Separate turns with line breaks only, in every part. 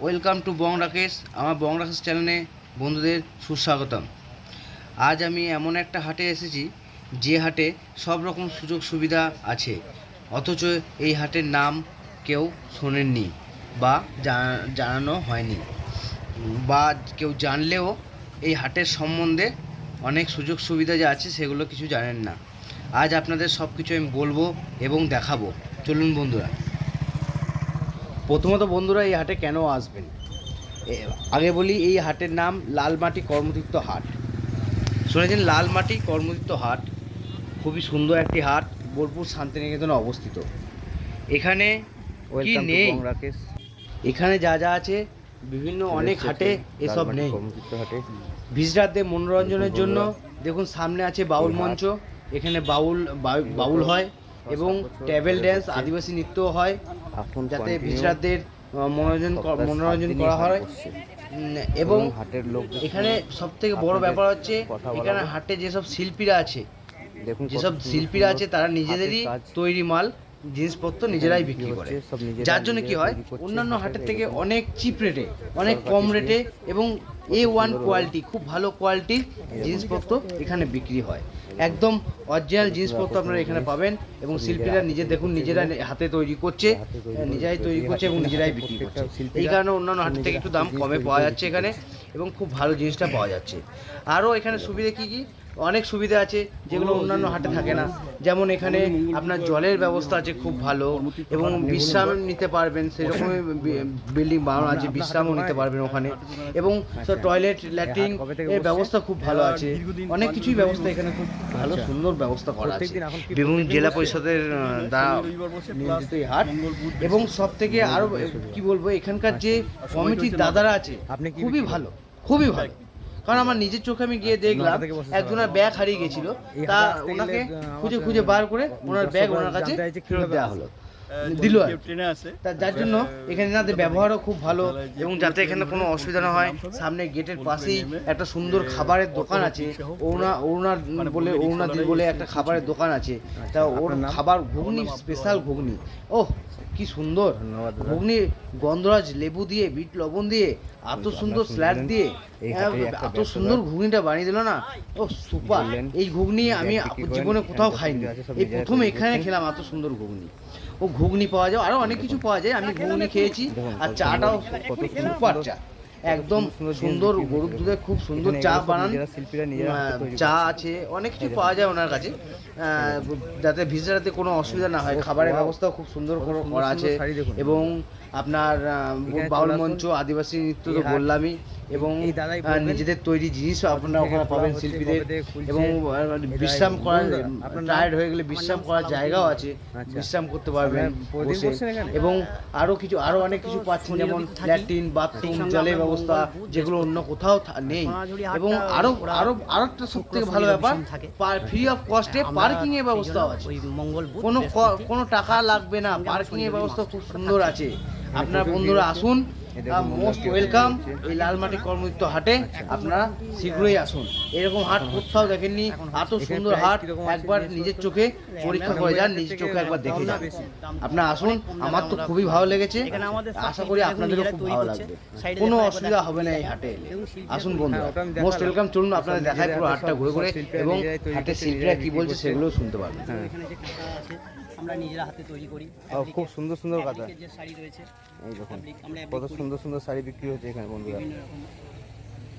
Welcome to বং রাকেশ, আমার বং রাকেশ চ্যানেলে বন্ধুদের সুস্বাগতম। আজ আমি এমন একটা হাটে এসেছি, যে হাটে সব রকম সুযোগ সুবিধা আছে, অথচ এই হাটের নাম কেউ শোনেননি বা জানা- জানানো হয়নি। বা কেউ জানলেও এই হাটের সম্বন্ধে অনেক সুযোগ সুবিধা যে আছে সেগুলো কিছু জানেন না। আজ আপনাদের সব কিছু আমি বলব এবং দেখাবো। চলুন বন্ধুরা। প্রথমত বন্ধুরা এই হাটে কেন আসবেন? আগে বলি এই হাটের নাম লালমাটি কর্মতীর্থ হাট। শুনেছেন লালমাটি কর্মতীর্থ হাট খুবই সুন্দর একটি হাট বোলপুর শান্তিনিকেতনে অবস্থিত। এখানে কি নেই? এখানে যা যা আছে বিভিন্ন অনেক হাটে এসব নেই। ভিজিটারদের মনোরঞ্জনের জন্য দেখুন সামনে আছে বাউল মঞ্চ এখানে বাউল বাউ- বাউল হয়। এবং ট্যাবেল ড্যান্স আদিবাসী নৃত্য হয় যাতে ভিজরাতদের মনোরঞ্জন মনোরঞ্জন করা হয়। এবং
হাটের লোক
এখানে সব থেকে বড় ব্যাপার হচ্ছে এখানে হাটে যেসব শিল্পীরা আছে
দেখুন
যেসব শিল্পীরা আছে তারা নিজেদেরই তৈরি মাল জিনিসপত্র নিজেরাই বিক্রি করে। যার জন্য কি হয় অন্যান্য
হাটের
থেকে অনেক চিপ রেটে অনেক কম রেটে এবং এ ওয়ান কোয়ালিটি খুব ভালো কোয়ালিটির জিনিসপত্র এখানে বিক্রি হয়। একদম অরিজিনাল জিনিসপত্র আপনারা এখানে পাবেন এবং শিল্পীরা নিজে দেখুন নিজেরা হাতে তৈরি করছে হ্যাঁ, নিজেরাই তৈরি
তৈরি
করছে এবং নিজেরাই বিক্রি করছে। এই কারণে অন্যান্য হাটের থেকে একটু দাম কমে পাওয়া যাচ্ছে এখানে এবং খুব ভালো জিনিসটা পাওয়া যাচ্ছে। আরও এখানে সুবিধা কি কি? অনেক সুবিধা আছে যেগুলো অন্যান্য হাটে থাকে না। যেমন এখানে আপনার জলের ব্যবস্থা আছে খুব ভালো এবং বিশ্রাম নিতে পারবেন সেরকমই বিল্ডিং বানানো আছে বিশ্রামও নিতে পারবেন ওখানে। এবং টয়লেট ল্যাট্রিন এর ব্যবস্থা খুব ভালো আছে। অনেক কিছুই ব্যবস্থা এখানে খুব ভালো
আচ্ছা।
সুন্দর ব্যবস্থা করা আছে। বিভিন্ন জেলা পরিষদের দ্বারা নিয়ন্ত্রিত এই হাট। এবং সব থেকে আরও কি বলব এখানকার যে কমিটির দাদারা আছে
আপনি
খুবই ভালো খুবই ভালো। কারণ আমার নিজের চোখে আমি গিয়ে দেখলাম একজনের ব্যাগ হারিয়ে গেছিল। তা ওনাকে খুঁজে খুঁজে বার করে ওনার ব্যাগ ওনার কাছে ফেরত দেওয়া হলো। দিল তা যার জন্য এখানে এনাদের ব্যবহারও খুব ভালো এবং যাতে এখানে কোনো অসুবিধা না হয় সামনে গেটের পাশেই একটা সুন্দর খাবারের দোকান আছে। ওনা ওনার বলে ওনাদি বলে একটা খাবারের দোকান আছে। তা ওর খাবার ঘুগনি স্পেশাল ঘুগনি। ওহ কি সুন্দর। ঘুগনি গন্ধরাজ লেবু দিয়ে বিট লবণ দিয়ে এত সুন্দর স্ল্যাড দিয়ে হ্যাঁ, এত সুন্দর ঘুগনিটা বানিয়ে দিল না? ও সুপার। এই ঘুগনি আমি জীবনে কোথাও খাইনি। এই প্রথম এখানে খেলাম এত সুন্দর ঘুগনি। ও ঘুগনি পাওয়া যায় আরও অনেক কিছু পাওয়া যায় আমি ঘুগনি খেয়েছি আর চাটাও সুপার চা একদম
সুন্দর
গরুর। দুধে খুব সুন্দর চা বানান চা আছে অনেক কিছু পাওয়া যায় ওনার কাছে। আহ, যাতে ভিজিটারতে কোনো অসুবিধা না হয় খাবারের ব্যবস্থাও খুব সুন্দর করে করা আছে এবং আপনার বাউল মঞ্চ আদিবাসী নৃত্য তো বললামই। এবং। নিজেদের তৈরি জিনিস আপনারা ওখানে পাবেন শিল্পীদের। এবং বিশ্রাম করার টায়ার্ড হয়ে গেলে বিশ্রাম করার জায়গাও আছে।
আচ্ছা।
বিশ্রাম করতে পারবেন বসে। এবং আরও কিছু আরও অনেক কিছু পাচ্ছেন যেমন ল্যাট্রিন বাথরুম জলের ব্যবস্থা যেগুলো অন্য কোথাও নেই। এবং আরও আরও আরও একটা সব থেকে ভালো ব্যাপার ফ্রি অফ কস্টে পার্কিং এর ব্যবস্থাও আছে। কোনো কোনো টাকা লাগবে না পার্কিং এর ব্যবস্থা খুব সুন্দর আছে। আপনার বন্ধুরা আসুন মোস্ট ওয়েলকাম। এই লালমাটি কর্মযুক্ত হাটে আপনারা শীঘ্রই আসুন। এরকম হাট কোথাও দেখেননি এত সুন্দর হাট একবার নিজের চোখে পরীক্ষা করে যান নিজের চোখে একবার দেখে যান। আপনারা আসুন আমার তো খুবই ভালো লেগেছে। আশা করি আপনাদেরও খুব ভালো লাগবে। কোনো অসুবিধা হবে না এই হাটে এলে। আসুন বন্ধুরা।
হ্যাঁ।
মোস্ট ওয়েলকাম চলুন আপনাদের দেখায় পুরো হাটটা ঘুরে ঘুরে এবং হাটের শিল্পীরা কি বলছে। সেগুলোও শুনতে পারবেন
আমরা নিজেরা হাতে তৈরি করি।
খুব সুন্দর সুন্দর কথা
যে শাড়ি রয়েছে
এই দেখুন কত সুন্দর সুন্দর শাড়ি বিক্রি হচ্ছে এখানে বন্ধুরা।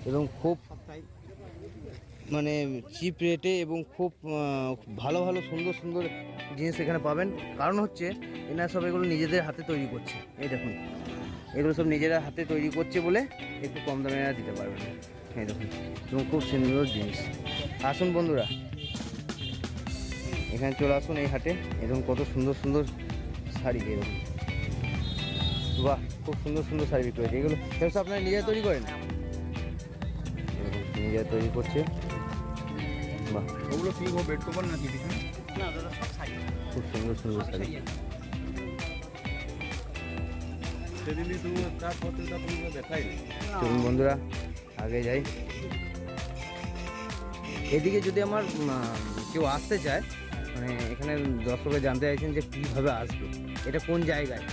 এবং খুব মানে চিপ রেটে এবং খুব ভালো ভালো সুন্দর সুন্দর জিনিস এখানে পাবেন। কারণ হচ্ছে এনারা সব এগুলো নিজেদের হাতে তৈরি করছে। এই দেখুন এগুলো সব নিজেরা হাতে তৈরি করছে বলে একটু কম দামে এরা দিতে পারবেন। এই দেখুন এবং খুব সুন্দর জিনিস। আসুন বন্ধুরা এখানে চলে আসুন এই হাটে। এরকম কত সুন্দর সুন্দর শাড়ি এরকম। বাহ খুব সুন্দর সুন্দর শাড়ি বিক্রি হচ্ছে এগুলো এগুলো সব আপনারা নিজেরা তৈরি করেন? নিজেরা তৈরি করছে। বাহ।
ওগুলো কি বেড কভার
না দাদা
খুব সুন্দর সুন্দর শাড়ি। চলুন বন্ধুরা আগে যাই। এদিকে যদি আমার কেউ আসতে চায় মানে এখানে দর্শকরা জানতে চাইছেন যে কীভাবে আসবে এটা কোন জায়গায়?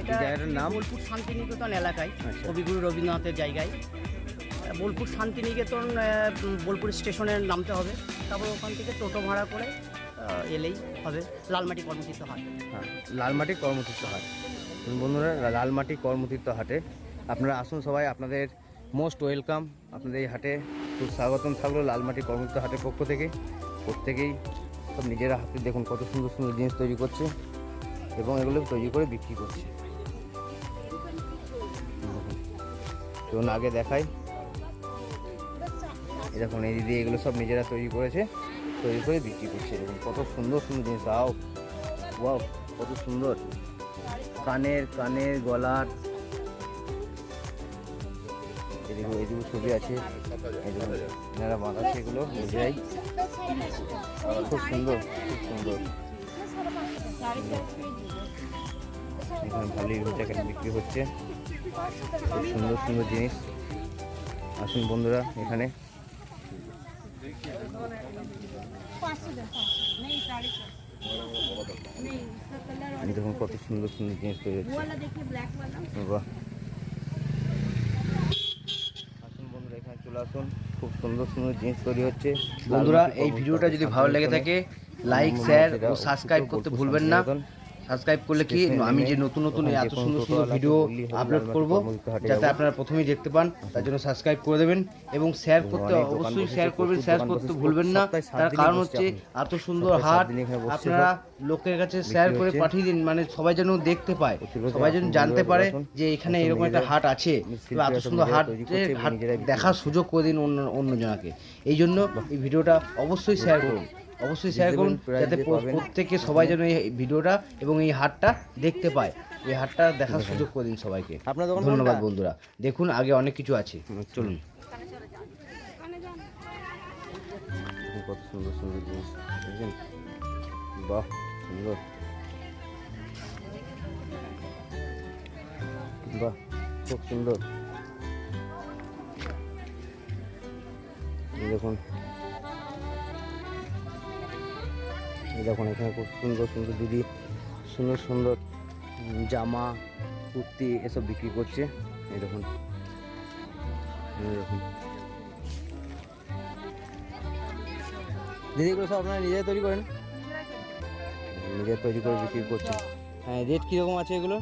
এটা
জায়গাটার নাম?
বোলপুর শান্তিনিকেতন এলাকায়
আচ্ছা।
কবিগুরু রবীন্দ্রনাথের জায়গায়। বোলপুর শান্তিনিকেতন বোলপুর স্টেশনে নামতে হবে তারপর ওখান থেকে টোটো ভাড়া করে এলেই হবে লালমাটি কর্মতীর্থ হাট।
হ্যাঁ লালমাটি কর্মতীর্থ হাট। বন্ধুরা লালমাটি কর্মতীর্থ হাটে আপনারা আসুন সবাই আপনাদের মোস্ট ওয়েলকাম। আপনাদের এই হাটে খুব স্বাগতম থাকল লালমাটি কর্মতীর্থ হাটের পক্ষ থেকে। প্রত্যেকেই সব নিজেরা হাতে দেখুন কত সুন্দর সুন্দর জিনিস তৈরি করছে এবং এগুলো তৈরি করে বিক্রি করছে। চলুন আগে দেখাই। দেখুন, এই দিদি এগুলো সব নিজেরা তৈরি করেছে, তৈরি করে বিক্রি করছে। দেখুন, কত সুন্দর সুন্দর জিনিস আও কত সুন্দর। কানের কানের গলার এদিকে এদিকে ছবি আছে। এনারা বাঁধাচ্ছে এগুলো, বোঝাই। খুব সুন্দর খুব সুন্দর। এখানে ভালোই হচ্ছে, এখানে বিক্রি হচ্ছে। খুব সুন্দর সুন্দর জিনিস। আসুন বন্ধুরা, এখানে। দেখুন কত সুন্দর সুন্দর জিনিস তৈরি হচ্ছে। বাহ আসুন বন্ধুরা এখানে চলে আসুন খুব সুন্দর সুন্দর জিনিস তৈরি হচ্ছে। বন্ধুরা এই ভিডিওটা যদি ভালো লেগে থাকে লাইক শেয়ার ও সাবস্ক্রাইব করতে ভুলবেন না। সাবস্ক্রাইব করলে কি আমি যে নতুন নতুন এত সুন্দর সুন্দর ভিডিও আপলোড করব যাতে আপনারা প্রথমেই দেখতে পান। তার জন্য সাবস্ক্রাইব করে দেবেন এবং শেয়ার করতে অবশ্যই শেয়ার করবেন শেয়ার করতে ভুলবেন না। তার কারণ হচ্ছে এত সুন্দর হাট আপনারা লোকের কাছে শেয়ার করে পাঠিয়ে দিন মানে সবাই যেন দেখতে পায়। সবাই যেন জানতে পারে যে এখানে এরকম একটা হাট আছে বা এত সুন্দর হাট হাট দেখার সুযোগ করে দিন অন্য অন্য জনাকে এই জন্য এই ভিডিওটা অবশ্যই শেয়ার করুন। অবশ্যই শেয়ার করুন যাতে প্রত্যেকে সবাই যেন এই ভিডিওটা এবং এই হাটটা দেখতে পায়। এই হাটটা দেখার সুযোগ করে দিন সবাইকে।
আপনার
ধন্যবাদ বন্ধুরা। দেখুন আগে অনেক কিছু আছে। চলুন।
কত সুন্দর সুন্দর জিনিস। বাহ সুন্দর। বাহ খুব সুন্দর। দেখুন দেখুন, এখানে খুব সুন্দর সুন্দর দিদি, সুন্দর সুন্দর জামা, কুর্তি এসব বিক্রি করছে। এই দেখুন এই দেখুন। দিদি, এগুলো সব আপনারা নিজেরাই তৈরি করেন? নিজে তৈরি করে বিক্রি করছেন। হ্যাঁ রেট কীরকম আছে এগুলো?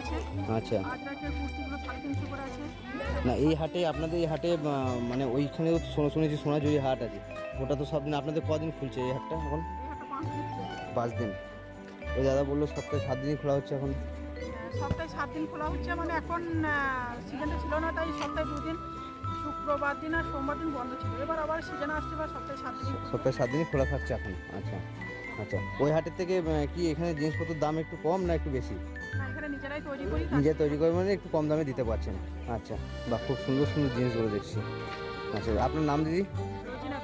আছে।
আচ্ছা। না এই হাটে আপনাদের এই হাটে মানে ওইখানে শোনা শুনেছি সোনাঝুরি হাট আছে। ওটা তো সব দিন আপনাদের কদিন খুলছে এই হাটটা এখন?
পাঁচ দিন
ওই দাদা বলল সপ্তাহে সাত দিনই খোলা হচ্ছে এখন।
সপ্তাহে সাত দিন খোলা হচ্ছে মানে এখন সিজনটা ছিল না তাই সপ্তাহে দুদিন শুক্রবার দিন আর সোমবার দিন বন্ধ ছিল। এবার আবার সিজন আসছে বা সপ্তাহে সাত দিন
সপ্তাহে সাত দিনই খোলা থাকছে এখন। আচ্ছা আচ্ছা। ওই হাটের থেকে কি এখানে জিনিসপত্রের দাম একটু কম না একটু বেশি?
নিজেরাই তৈরি করি
নিজে তৈরি করে মানে একটু কম দামে দিতে পারছেন। আচ্ছা বা খুব সুন্দর সুন্দর জিনিসগুলো দেখছি। আচ্ছা আপনার নাম দিদি?
রোজিনা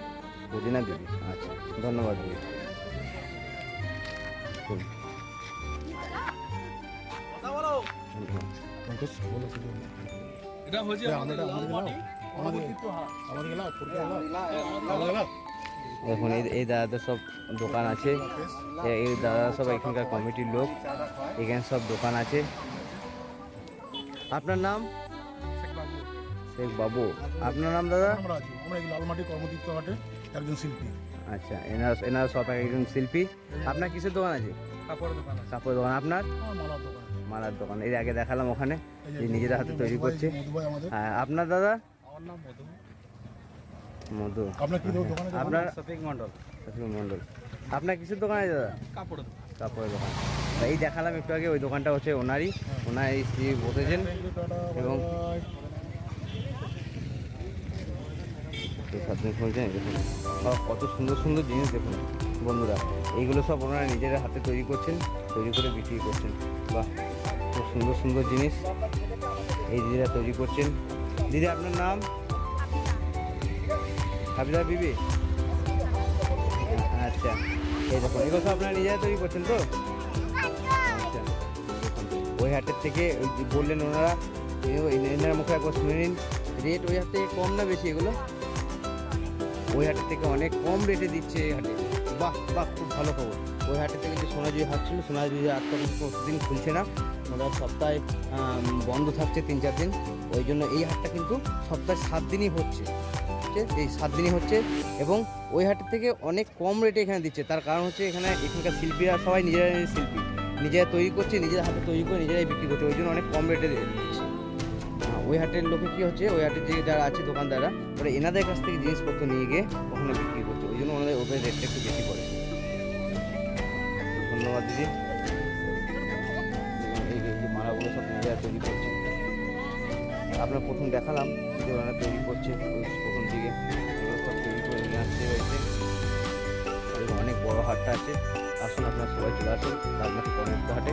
রোজিনা দিদি আচ্ছা ধন্যবাদ দিদি।
এটা হচ্ছে আমাদের লালমাটি কর্মতীর্থ হাট
এখন এই দাদাদের সব দোকান আছে। এই দাদা সব এখানকার কমিটির লোক। এখানে সব দোকান আছে। আপনার নাম? শেখ বাবু। আপনার নাম দাদা?
আমরা আছি। আমরা এই লালমাটি কর্মতীর্থ হাটে একজন শিল্পী।
আচ্ছা এনার এনার সব একজন শিল্পী। আপনার কিসের দোকান আছে?
কাপড়ের দোকান
আপনার?
মালার দোকান
মালার দোকান। এই আগে দেখালাম ওখানে নিজেরা হাতে তৈরি করছে। হ্যাঁ আপনার দাদা?
আমার নাম মধু
মধু।
আপনার কি দোকান
আপনার
শপিং মন্ডল
শফিক মন্ডল আপনার কিসের দোকান আছে দাদা
কাপড়
কাপড়ের দোকান। এই দেখালাম একটু আগে ওই দোকানটা হচ্ছে ওনারই। ওনার স্ত্রী বসেছেন। এবং কত সুন্দর সুন্দর জিনিস দেখুন বন্ধুরা। এইগুলো সব ওনারা নিজেরা হাতে তৈরি করছেন তৈরি করে বিক্রি করছেন। বাহ খুব সুন্দর সুন্দর জিনিস এই দিদিরা তৈরি করছেন। দিদি আপনার নাম? হাবিদা বিবি? আচ্ছা এই দেখুন এগুলো সব আপনারা নিজেরা তৈরি করছেন তো? আচ্ছা ওই হাটের থেকে ওই বললেন ওনারা এনার মুখে একবার শুনে নিন। রেট ওই হাট থেকে কম না বেশি এগুলো? ওই হাটের থেকে অনেক কম রেটে দিচ্ছে এই হাটে বাহ বাহ, খুব ভালো খবর।
ওই হাটে থেকে যে সোনাঝুরি হাট ছিল সোনাঝুরি হাট তখন প্রতিদিন খুলছে না ওনারা সপ্তাহে বন্ধ থাকছে তিন চার দিন। ওই জন্য এই হাটটা কিন্তু সপ্তাহে সাত দিনই হচ্ছে। হচ্ছে, এই সাত দিনই হচ্ছে এবং ওই হাটের থেকে অনেক কম রেটে এখানে দিচ্ছে। তার কারণ হচ্ছে এখানে এখানকার শিল্পীরা সবাই নিজেরাই শিল্পী। নিজেরা তৈরি করছে নিজের হাতে তৈরি করে নিজেরাই বিক্রি করছে। ওই জন্য অনেক কম রেটে দিচ্ছে। ওই হাটের লোকে কি হচ্ছে, ওই হাটের যে যারা আছে দোকানদাররা, ওরা এনাদের কাছ থেকে জিনিসপত্র নিয়ে গিয়ে ওখানে বিক্রি করছে। ওই জন্য ওনাদের ওপরে রেটটা একটু বেশি পড়ে। ধন্যবাদ দিদি। মালাগুলো সব নিজেরা তৈরি করছে। আপনার প্রথম দেখালাম যে ওনারা তৈরি করছে। নিয়ে হয়েছে অনেক বড় হাটটা আছে। আসুন আপনারা সবাই চলে আসুন রাজমাটি কর্মস্থ হাটে।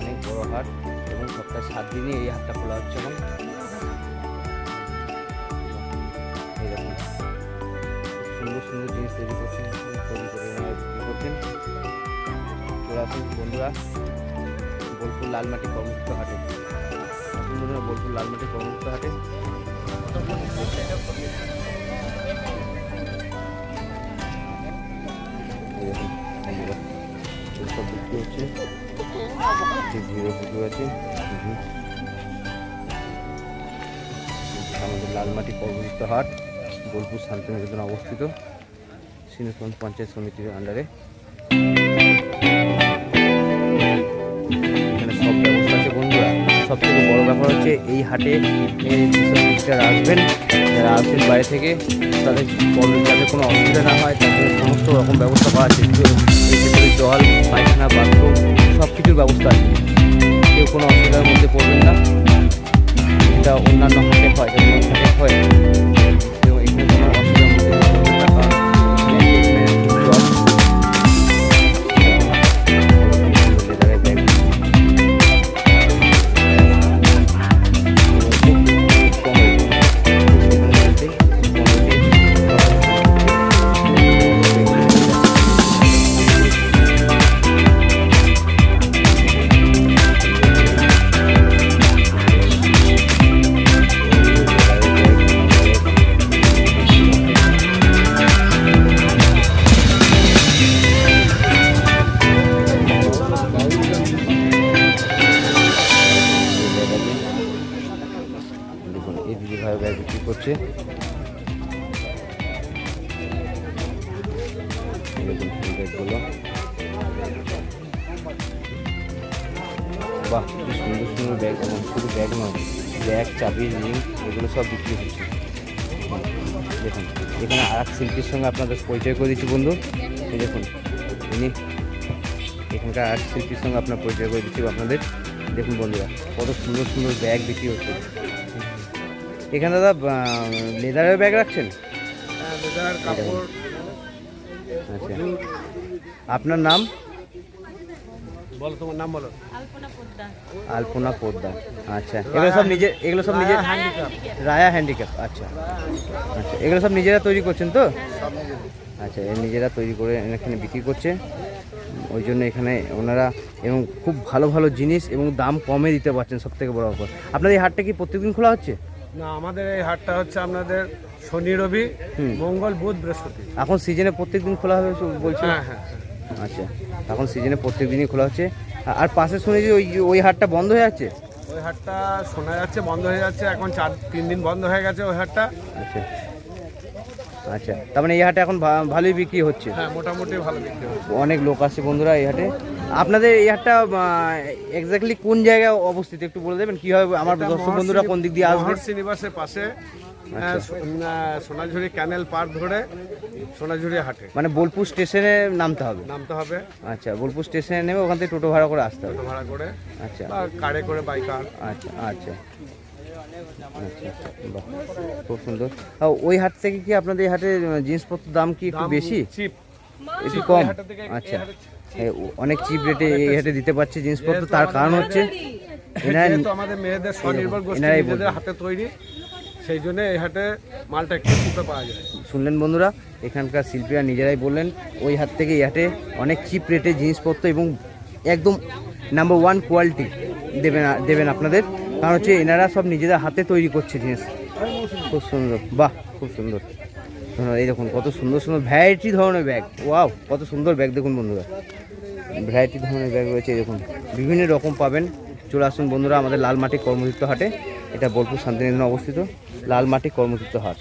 অনেক বড় হাট এবং সপ্তাহে সাত দিনই এই হাটটা খোলা হচ্ছে এখন সুন্দর সুন্দর জিনিস তৈরি করছেন, তৈরি করে বিক্রি করছেন। চলে আসুন বন্ধুরা বোলপুর লালমাটি কর্মস্থ হাটে। আসুন বোলপুর লালমাটি কর্মস্থ হাটে। আমাদের লালমাটি কর্মযুক্ত হাট বোলপুর শান্তিনিকেতন অবস্থিত সিনেকন পঞ্চায়েত সমিতির আন্ডারে সব ব্যবস্থা আছে বন্ধুরা সব থেকে বড় ব্যাপার হচ্ছে এই হাটে আসবেন। আসবেন বাইরে থেকে, তাদের যাতে কোনো অসুবিধা না হয়, তাদের সমস্ত রকম ব্যবস্থা করা আছে। জল, পায়খানা বাথরুম সব কিছুর ব্যবস্থা আছে। কেউ কোনো অসুবিধার মধ্যে পড়বেন না। এটা অন্যান্য হাতে হয় হয়। এবং এখানে সঙ্গে আপনাদের পরিচয় করে দিচ্ছি বন্ধু। এই দেখুন ইনি এখানকার আর্ট শিল্পীর সঙ্গে আপনার পরিচয় করে দিচ্ছি আপনাদের। দেখুন বন্ধুরা কত সুন্দর সুন্দর ব্যাগ বিক্রি হচ্ছে। এখানে দাদা লেদারের ব্যাগ রাখছেন? আচ্ছা। আপনার নাম?
বলো তোমার নাম বলো।
আলপনা পোদ্দার আচ্ছা। এগুলো সব নিজে এগুলো সব নিজে রায়া হ্যান্ডিক্যাপ আচ্ছা। আচ্ছা এগুলো সব নিজেরা তৈরি করছেন তো? আচ্ছা এ নিজেরা তৈরি করে এখানে বিক্রি করছে। ওই জন্য এখানে ওনারা এবং খুব ভালো ভালো জিনিস এবং দাম কমে দিতে পারছেন সব থেকে বড় ব্যাপার। আপনাদের এই হাটটা কি প্রত্যেকদিন খোলা হচ্ছে?
না আমাদের এই হাটটা হচ্ছে আপনাদের শনি রবি
হুম।
মঙ্গল বুধ বৃহস্পতি।
এখন সিজনে প্রত্যেকদিন খোলা হবে বলছে
হ্যাঁ হ্যাঁ
আচ্ছা এখন সিজনে প্রত্যেক দিনই খোলা হচ্ছে। আর পাশে শুনেছি ওই ওই হাটটা বন্ধ হয়ে যাচ্ছে?
ওই হাটটা শোনা যাচ্ছে বন্ধ হয়ে যাচ্ছে এখন চার তিন দিন বন্ধ হয়ে গেছে ওই হাটটা।
আচ্ছা। আচ্ছা তার মানে এই হাটে এখন ভালোই বিক্রি হচ্ছে?
হ্যাঁ মোটামুটি ভালো বিক্রি হচ্ছে।
অনেক লোক আসছে বন্ধুরা এই হাটে। আপনাদের এই হাটটা এক্স্যাক্টলি কোন জায়গায় অবস্থিত একটু বলে দেবেন? কি হবে আমার দর্শক বন্ধুরা কোন দিক দিয়ে আসবে?
মহর্ষি নিবাসের পাশে সোনাঝুরি ক্যানেল পার ধরে সোনাঝুরি হাটে।
মানে বোলপুর স্টেশনে নামতে হবে?
নামতে হবে।
আচ্ছা বোলপুর স্টেশনে নেমে ওখান থেকে টোটো ভাড়া করে আসতে হবে।
টোটো ভাড়া করে
আচ্ছা।
কারে করে বাইকার
আচ্ছা আচ্ছা। আচ্ছা খুব সুন্দর। ওই হাট থেকে কি আপনাদের এই হাটের আহ, জিনিসপত্রের দাম কি একটু বেশি? একটু কম? আচ্ছা।
হাটে
অনেক চিপ রেটে এই হাটে দিতে পারছে জিনিসপত্র। তার কারণ হচ্ছে
আমাদের মেয়েদের স্বনির্ভর গোষ্ঠী হাতে তৈরি সেই জন্য এই হাটে মালটা একটু চিপে পাওয়া যায়।
শুনলেন বন্ধুরা, এখানকার শিল্পীরা নিজেরাই বললেন, ওই হাট থেকে এই হাটে অনেক চিপ রেটে জিনিসপত্র এবং একদম নাম্বার ওয়ান কোয়ালিটি দেবেন দেবেন আপনাদের। কারণ হচ্ছে এনারা সব নিজেদের হাতে তৈরি করছে জিনিস। খুব সুন্দর। বাহ, খুব সুন্দর। এই দেখুন, কত সুন্দর সুন্দর ভ্যারাইটি ধরনের ব্যাগ ওয়াও কত সুন্দর ব্যাগ দেখুন বন্ধুরা। ভ্যারাইটি ধরনের ব্যাগ রয়েছে দেখুন। বিভিন্ন রকম পাবেন। চলে আসুন বন্ধুরা, আমাদের লালমাটি কর্মযুক্ত হাটে। এটা বোলপুর শান্তিনিকেতনে অবস্থিত। লালমাটি কর্মযুক্ত হাট।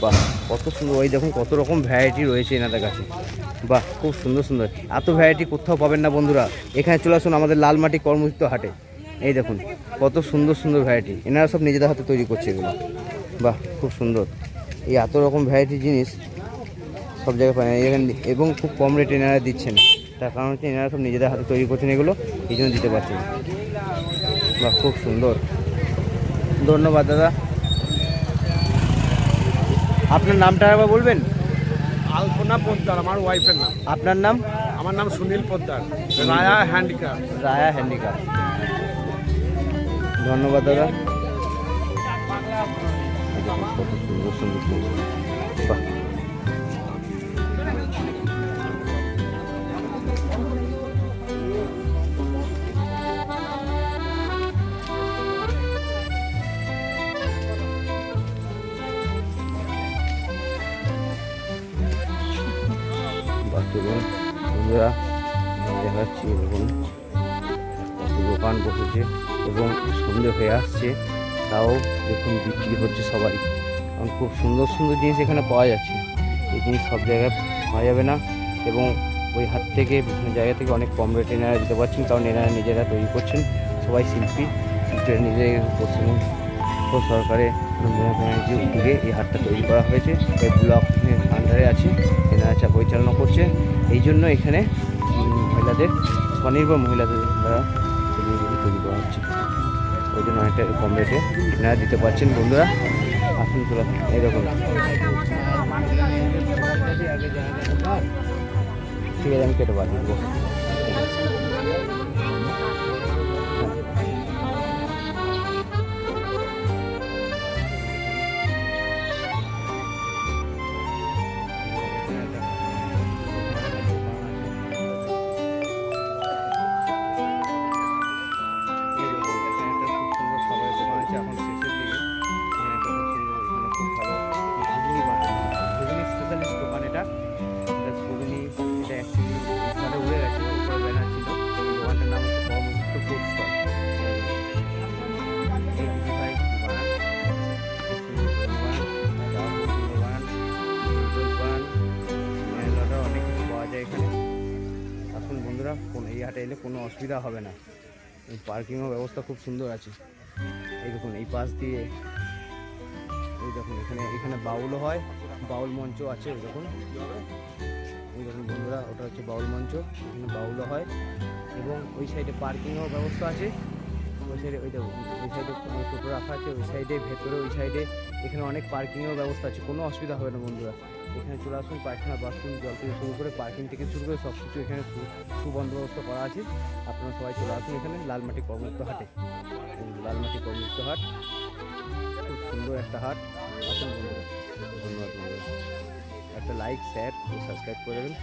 বাহ, কত সুন্দর, ওই দেখুন কত রকম ভ্যারাইটি রয়েছে এনাদের কাছে। বাহ, খুব সুন্দর সুন্দর। এত ভ্যারাইটি কোথাও পাবেন না বন্ধুরা। এখানে চলে আসুন আমাদের লাল লালমাটি কর্মযুক্ত হাটে। এই দেখুন, কত সুন্দর সুন্দর ভ্যারাইটি এনারা সব নিজেদের হাতে তৈরি করছে এগুলো। বাহ, খুব সুন্দর। এই এত রকম ভ্যারাইটি জিনিস সব জায়গায় পায় এখানে এবং খুব কম রেটে এনারা দিচ্ছেন। তার কারণ হচ্ছে এনারা সব নিজেদের হাতে তৈরি করছেন এগুলো, এই জন্য দিতে পারছেন। বাহ, খুব সুন্দর। ধন্যবাদ দাদা। আপনার নামটা একবার বলবেন?
আলপনা পোদ্দার আমার ওয়াইফের নাম।
আপনার নাম?
আমার নাম সুনীল পোদ্দার রায়া হ্যান্ডিক্রাফট
রায়া হ্যান্ডিক্রাফট ধন্যবাদ দাদা। কত সুন্দর সুন্দর চলুন বন্ধুরা দেখাচ্ছি কত দোকান বসেছে এবং সন্ধে হয়ে আসছে, তাও দেখুন বিক্রি হচ্ছে সবাই কারণ খুব সুন্দর সুন্দর জিনিস এখানে পাওয়া যাচ্ছে। এই জিনিস সব জায়গায় পাওয়া যাবে না এবং ওই হাত থেকে বিভিন্ন জায়গা থেকে অনেক কম রেটে এনারা দিতে পারছেন, কারণ এনারা নিজেরা তৈরি করছেন, সবাই শিল্পী। নিজেদের পশ্চিমবঙ্গ সরকারের উদ্যোগে এই হাটটা তৈরি করা হয়েছে। এই ব্লকের আন্ডারে আছে। পরিচালনা করছে। এই জন্য এখানে মহিলাদের, স্বনির্ভর মহিলাদের দ্বারা তৈরি করা হচ্ছে। ওই জন্য অনেকটা কম রেটে এনারা দিতে পারছেন। বন্ধুরা, আসুন তোলা এরকম ঠিক আছে, আমি কেটে দেবো। অসুবিধা হবে না। পার্কিংয়ের ব্যবস্থা খুব সুন্দর আছে। এই দেখুন, এই পাশ দিয়ে এই দেখুন, এখানে এখানে বাউলও হয়, বাউল মঞ্চ আছে ওই দেখুন। এই দেখুন বন্ধুরা, ওটা হচ্ছে বাউল মঞ্চ, এখানে বাউলও হয়। এবং ওই সাইডে পার্কিংয়ের ব্যবস্থা আছে। ওই সাইডে ওই দেখুন ওই সাইডে টোটো রাখা আছে, ওই সাইডে ভেতরে ওই সাইডে এখানে অনেক পার্কিংয়ের ব্যবস্থা আছে, কোনো অসুবিধা হবে না বন্ধুরা। এখানে চলে আসুন, পায়খানা বাথরুম জল থেকে শুরু করে পার্কিং থেকে শুরু করে সব কিছু এখানে সুবন্দোবস্ত করা আছে। আপনারা সবাই চলে আসুন এখানে, লালমাটি কর্মযুক্ত হাটে। লালমাটি কর্মযুক্ত হাট, খুব সুন্দর একটা হাট। আসুন বন্ধুরা, ধন্যবাদ বন্ধুরা। একটা লাইক শেয়ার সাবস্ক্রাইব করে দেবেন।